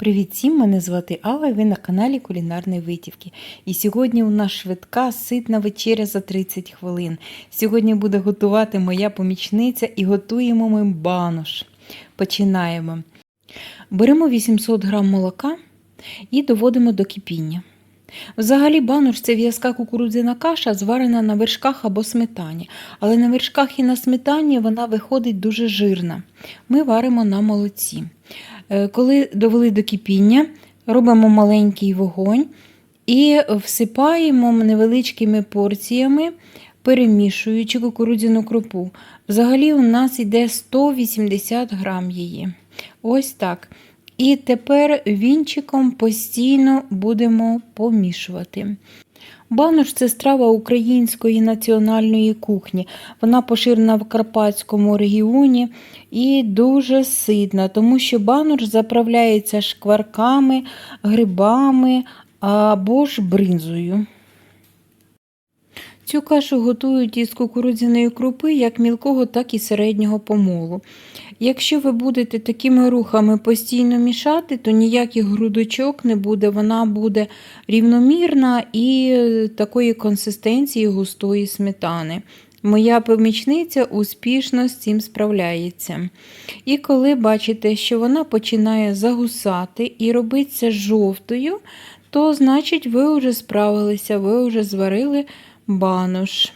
Привіт всім! Мене звати Алла і ви на каналі Кулінарної Витівки. І сьогодні у нас швидка ситна вечеря за 30 хвилин. Сьогодні буде готувати моя помічниця і готуємо ми банош. Починаємо. Беремо 800 г молока і доводимо до кипіння. Взагалі, банош це в'язка кукурудзяна каша, зварена на вершках або сметані. Але на вершках і на сметані вона виходить дуже жирна. Ми варимо на молоці. Е, Коли довели до кипіння, робимо маленький вогонь і всипаємо невеличкими порціями, перемішуючи кукурудзяну крупу. Взагалі, у нас йде 180 грам її. Ось так. І тепер вінчиком постійно будемо помішувати. Банош це страва української національної кухні. Вона поширена в Карпатському регіоні і дуже ситна, тому що банош заправляється шкварками, грибами або ж бринзою. Цю кашу готують із кукурудзяної крупи як мілкого, так і середнього помолу. Якщо ви будете такими рухами постійно мішати, то ніяких грудочок не буде, вона буде рівномірна і такої консистенції густої сметани. Моя помічниця успішно з цим справляється. І коли бачите, що вона починає загусати і робиться жовтою, то значить ви вже справилися, ви вже зварили банош.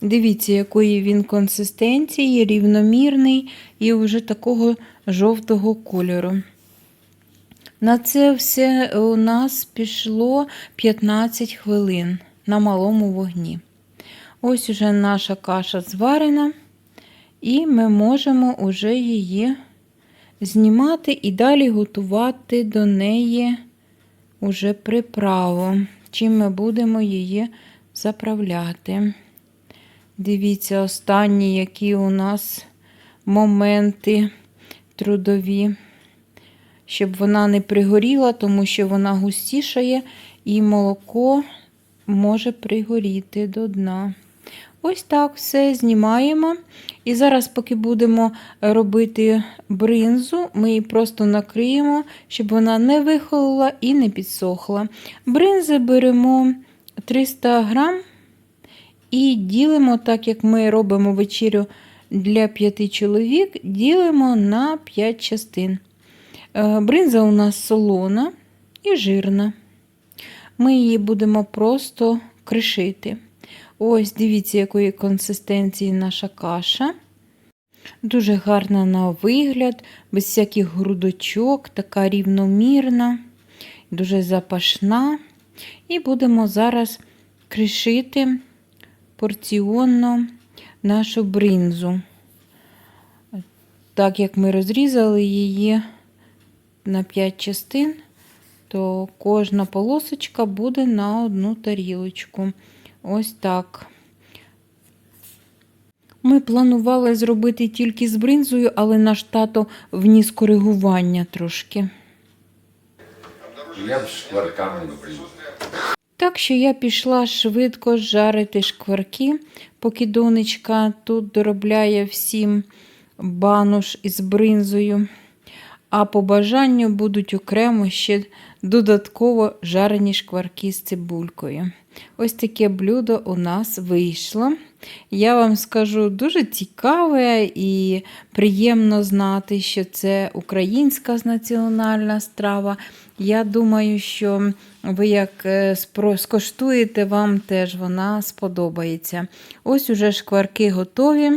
Дивіться, якої він консистенції, рівномірний і вже такого жовтого кольору. На це все у нас пішло 15 хвилин на малому вогні. Ось уже наша каша зварена, і ми можемо уже її знімати і далі готувати до неї уже приправу, чим ми будемо її заправляти. Дивіться, останні, які у нас моменти трудові, щоб вона не пригоріла, тому що вона густішає і молоко може пригоріти до дна. Ось так все знімаємо. І зараз, поки будемо робити бринзу, ми її просто накриємо, щоб вона не вихолола і не підсохла. Бринзи беремо 300 грам. І ділимо, так як ми робимо вечерю для п'яти чоловік, ділимо на 5 частин. Е, бринза у нас солона і жирна. Ми її будемо просто кришити. Ось, дивіться, якої консистенції наша каша. Дуже гарна на вигляд, без всяких грудочок, така рівномірна, дуже запашна. І будемо зараз кришити порціонно нашу бринзу. Так як ми розрізали її на 5 частин, то кожна полосочка буде на одну тарілочку. Ось так. Ми планували зробити тільки з бринзою, але наш тато вніс коригування трошки. Я б шкварками врізав. Так що я пішла швидко жарити шкварки, поки донечка тут доробляє всім банош із бринзою. А по бажанню будуть окремо ще додатково жарені шкварки з цибулькою. Ось таке блюдо у нас вийшло. Я вам скажу дуже цікаве і приємно знати, що це українська національна страва. Я думаю, що ви як е, скоштуєте, вам теж вона сподобається. Ось уже шкварки готові.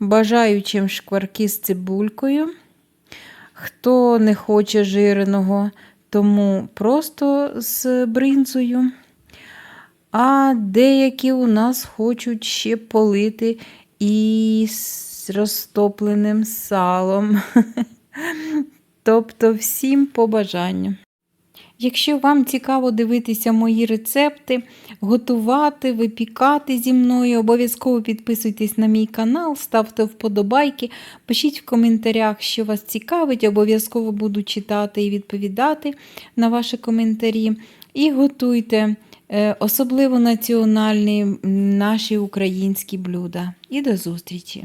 Бажаючим шкварки з цибулькою. Хто не хоче жиреного, тому просто з бринзою. А деякі у нас хочуть ще полити і з розтопленим салом. Тобто всім по бажанню. Якщо вам цікаво дивитися мої рецепти, готувати, випікати зі мною, обов'язково підписуйтесь на мій канал, ставте вподобайки, пишіть в коментарях, що вас цікавить, обов'язково буду читати і відповідати на ваші коментарі. І готуйте е, особливо національні наші українські блюда. І до зустрічі!